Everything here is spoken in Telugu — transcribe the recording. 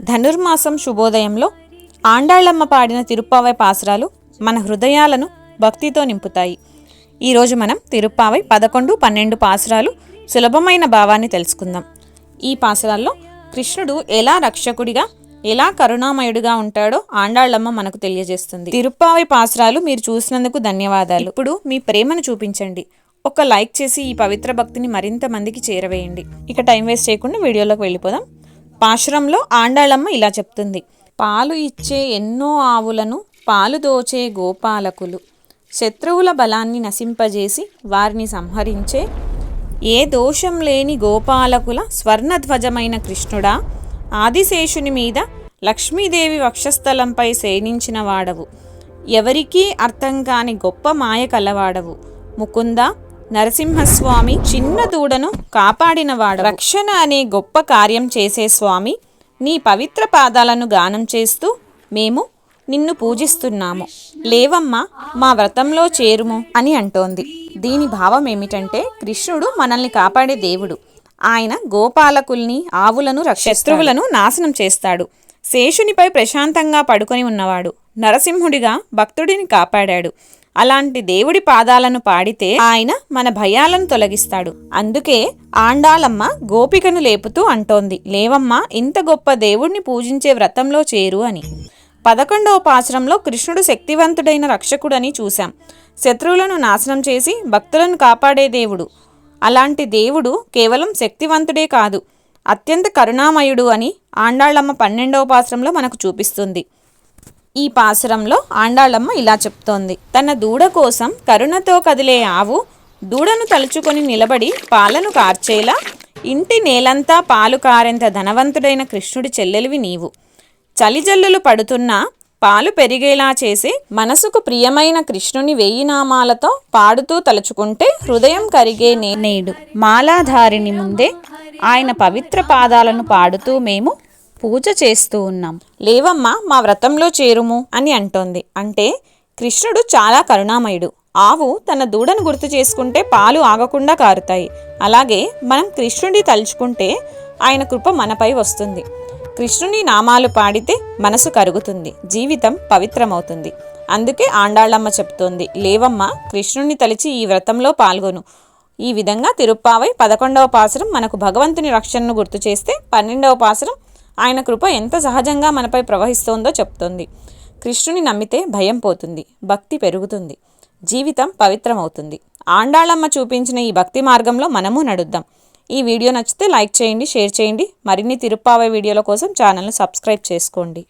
ధనుర్మాసం శుభోదయంలో ఆండాళ్ళమ్మ పాడిన తిరుప్పావై పాసురాలు మన హృదయాలను భక్తితో నింపుతాయి. ఈరోజు మనం తిరుప్పావై పదకొండు పన్నెండు పాసురాలు సులభమైన భావాన్ని తెలుసుకుందాం. ఈ పాసురాల్లో కృష్ణుడు ఎలా రక్షకుడిగా ఎలా కరుణామయుడిగా ఉంటాడో ఆండాళ్ళమ్మ మనకు తెలియజేస్తుంది. తిరుప్పావై పాసురాలు మీరు చూసినందుకు ధన్యవాదాలు. ఇప్పుడు మీ ప్రేమను చూపించండి. ఒక లైక్ చేసి ఈ పవిత్ర భక్తిని మరింత మందికి చేరవేయండి. ఇక టైం వేస్ట్ చేయకుండా వీడియోలోకి వెళ్ళిపోదాం. పాశురంలో ఆండాళమ్మ ఇలా చెప్తుంది. పాలు ఇచ్చే ఎన్నో ఆవులను పాలు దోచే గోపాలకులు. శత్రువుల బలాన్ని నశింపజేసి వారిని సంహరించే ఏ దోషం లేని గోపాలకుల స్వర్ణధ్వజమైన కృష్ణుడా ఆదిశేషుని మీద లక్ష్మీదేవి వక్షస్థలంపై శయనించిన వాడవు. ఎవరికీ అర్థం కాని గొప్ప మాయ కలవాడవు. ముకుంద నరసింహస్వామి చిన్న దూడను కాపాడినవాడు రక్షణ అనే గొప్ప కార్యం చేసే స్వామి నీ పవిత్ర పాదాలను గానం చేస్తూ మేము నిన్ను పూజిస్తున్నాము. లేవమ్మా మా వ్రతంలో చేరుము అని అంటోంది. దీని భావం ఏమిటంటే కృష్ణుడు మనల్ని కాపాడే దేవుడు. ఆయన గోపాలకుల్ని ఆవులను శత్రువులను నాశనం చేస్తాడు. శేషునిపై ప్రశాంతంగా పడుకొని ఉన్నవాడు. నరసింహుడిగా భక్తుడిని కాపాడాడు. అలాంటి దేవుడి పాదాలను పాడితే ఆయన మన భయాలను తొలగిస్తాడు. అందుకే ఆండాలమ్మ గోపికను లేపుతూ అంటోంది లేవమ్మ ఇంత గొప్ప దేవుణ్ణి పూజించే వ్రతంలో చేరు అని. పదకొండవ పాశ్రంలో కృష్ణుడు శక్తివంతుడైన రక్షకుడని చూశాం. శత్రువులను నాశనం చేసి భక్తులను కాపాడే దేవుడు. అలాంటి దేవుడు కేవలం శక్తివంతుడే కాదు అత్యంత కరుణామయుడు అని ఆండాళ్ళమ్మ పన్నెండవ పాశ్రంలో మనకు చూపిస్తుంది. ఈ పాసురంలో ఆండాళమ్మ ఇలా చెప్తోంది. తన దూడ కోసం కరుణతో కదిలే ఆవు దూడను తలుచుకొని నిలబడి పాలను కార్చేలా ఇంటి నేలంతా పాలు కారెంత ధనవంతుడైన కృష్ణుడి చెల్లెలివి నీవు. చలిజల్లులు పడుతున్నా పాలు పెరిగేలా చేసి మనసుకు ప్రియమైన కృష్ణుని వెయ్యి నామాలతో పాడుతూ తలుచుకుంటే హృదయం కరిగే నేడు. మాలాధారిని ముందే ఆయన పవిత్ర పాదాలను పాడుతూ మేము పూజ చేస్తూ ఉన్నాం. లేవమ్మా మా వ్రతంలో చేరుము అని అంటోంది. అంటే కృష్ణుడు చాలా కరుణామయుడు. ఆవు తన దూడను గుర్తు చేసుకుంటే పాలు ఆగకుండా కారుతాయి. అలాగే మనం కృష్ణుడి తలుచుకుంటే ఆయన కృప మనపై వస్తుంది. కృష్ణుని నామాలు పాడితే మనసు కరుగుతుంది. జీవితం పవిత్రమవుతుంది. అందుకే ఆండాళ్ళమ్మ చెప్తోంది లేవమ్మ కృష్ణుని తలిచి ఈ వ్రతంలో పాల్గొను. ఈ విధంగా తిరుప్పావై పదకొండవ పాసురం మనకు భగవంతుని రక్షణను గుర్తు చేస్తే పన్నెండవ పాసురం ఆయన కృప ఎంత సహజంగా మనపై ప్రవహిస్తోందో చెప్తోంది. కృష్ణుని నమ్మితే భయం పోతుంది భక్తి పెరుగుతుంది జీవితం పవిత్రమవుతుంది. ఆండాళమ్మ చూపించిన ఈ భక్తి మార్గంలో మనము నడుద్దాం. ఈ వీడియో నచ్చితే లైక్ చేయండి షేర్ చేయండి. మరిన్ని తిరుప్పావై వీడియోల కోసం ఛానల్ను సబ్స్క్రైబ్ చేసుకోండి.